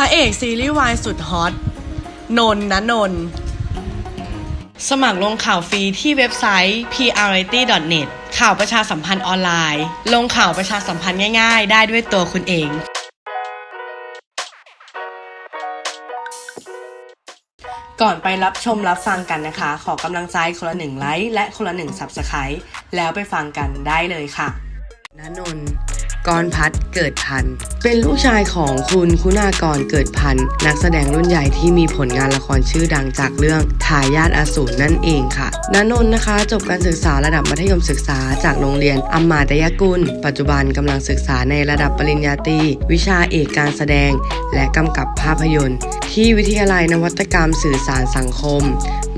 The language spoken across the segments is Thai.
พระเอกซีรีส์วายสุดฮอตนนนะนน สมัครลงข่าวฟรีที่เว็บไซต์ priority.net ข่าวประชาสัมพันธ์ออนไลน์ ลงข่าวประชาสัมพันธ์ง่ายๆ ได้ด้วยตัวคุณเองก่อนไปรับชมรับฟังกันนะคะ ขอกำลังใจคนละหนึ่งไลค์และคนละหนึ่ง Subscribe แล้วไปฟังกันได้เลยค่ะณนน กรพัฒน์เกิดพันธ์เป็นลูกชายของคุณคุณากรเกิดพันธ์นักแสดงรุ่นใหญ่ที่มีผลงานละครชื่อดังจากเรื่องทายาทอสูรนั่นเองค่ะณนนท์นะคะ จบการศึกษาระดับมัธยมศึกษาจากโรงเรียนอัมมาตยกุล ปัจจุบันกำลังศึกษาในระดับปริญญาตรีวิชาเอกการแสดง และกำกับภาพยนตร์ ที่วิทยาลัยนวัตกรรมสื่อสารสังคม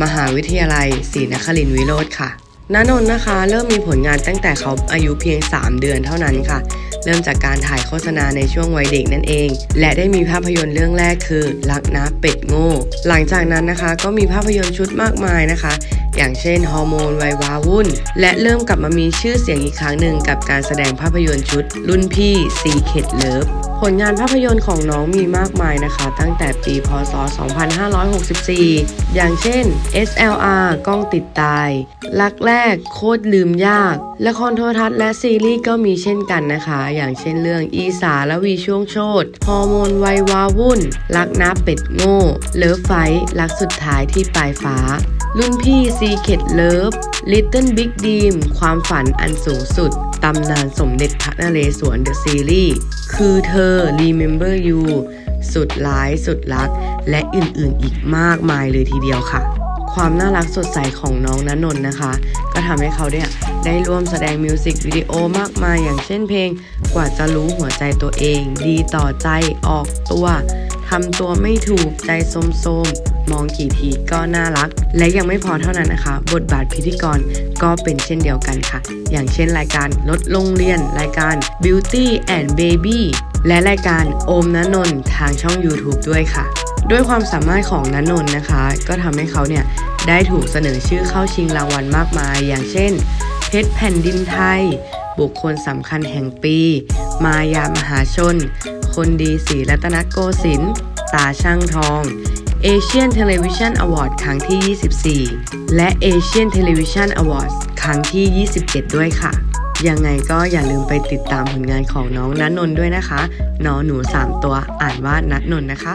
มหาวิทยาลัยศรีนครินทรวิโรธค่ะณนนท์นะคะ เริ่มมีผลงานตั้งแต่เขาอายุเพียง 3 เดือนเท่านั้นค่ะ เริ่มจากการถ่ายโฆษณาในช่วงวัยเด็กนั่นเอง และได้มีภาพยนตร์เรื่องแรกคือรักนะเป็ดโง่ หลังจากนั้นนะคะ ก็มีภาพยนตร์ชุดมากมายนะคะ อย่างเช่นฮอร์โมนวัยวาวุ่น และเริ่มกลับมามีชื่อเสียงอีกครั้งหนึ่งกับการแสดงภาพยนตร์ชุด รุ่นพี่ซีเคดเลิฟผลงานภาพยนตร์ของน้องมีมากมายนะคะ ตั้งแต่ปีพศ 2564 อย่างเช่น SLR กล้องติดตาย รักแรกโคตรลืมยาก ละครโทรทัศน์และซีรีส์ก็มีเช่นกันนะคะอย่างเช่นเรื่องอีสาและวีช่วงโชตฮอร์โมนวัยวาวุ่น รักนับเป็ดโง่ เลิฟไฟรักสุดท้ายที่ปลายฟ้า รุ่นพี่ซีเคดเลิฟ Little Big Dream ความฝันอันสูงสุด ตำนานสมเด็จพระนเรศวร The Series คือเธอ Remember You สุดร้ายสุดรัก และอื่นๆอีกมากมายเลยทีเดียวค่ะ ความน่ารักสดใสของน้องณนนท์นะคะ ก็ทำให้เขาเนี่ยได้ร่วมแสดงมิวสิกวิดีโอมากมายอย่างเช่นเพลง กว่าจะรู้หัวใจตัวเอง ดีต่อใจออกตัวทำตัวไม่ถูกใจโสมๆมองกี่ทีก็น่ารัก และยังไม่พอเท่านั้นนะคะ บทบาทพิธีกรก็เป็นเช่นเดียวกันค่ะ อย่างเช่นรายการลดโรงเรียน รายการ Beauty and Baby และรายการโอมนนนท์ทางช่อง YouTube ด้วยค่ะ ด้วยความสามารถของนันนท์นะคะ ก็ทำให้เขาเนี่ยได้ถูกเสนอชื่อเข้าชิงรางวัลมากมาย อย่างเช่น เพชรแผ่นดินไทย บุคคลสำคัญแห่งปี มายามหาชน คนดีสีรัตนโกสินทร์ตาช่างทอง Asian Television Award ครั้งที่ 24 และ Asian Television Awards ครั้งที่ 27 ด้วยค่ะ ยังไงก็อย่าลืมไปติดตามผลงานของน้องนัทนนท์ด้วยนะคะ น้องหนู 3 ตัวอ่านว่านัทนนท์นะคะ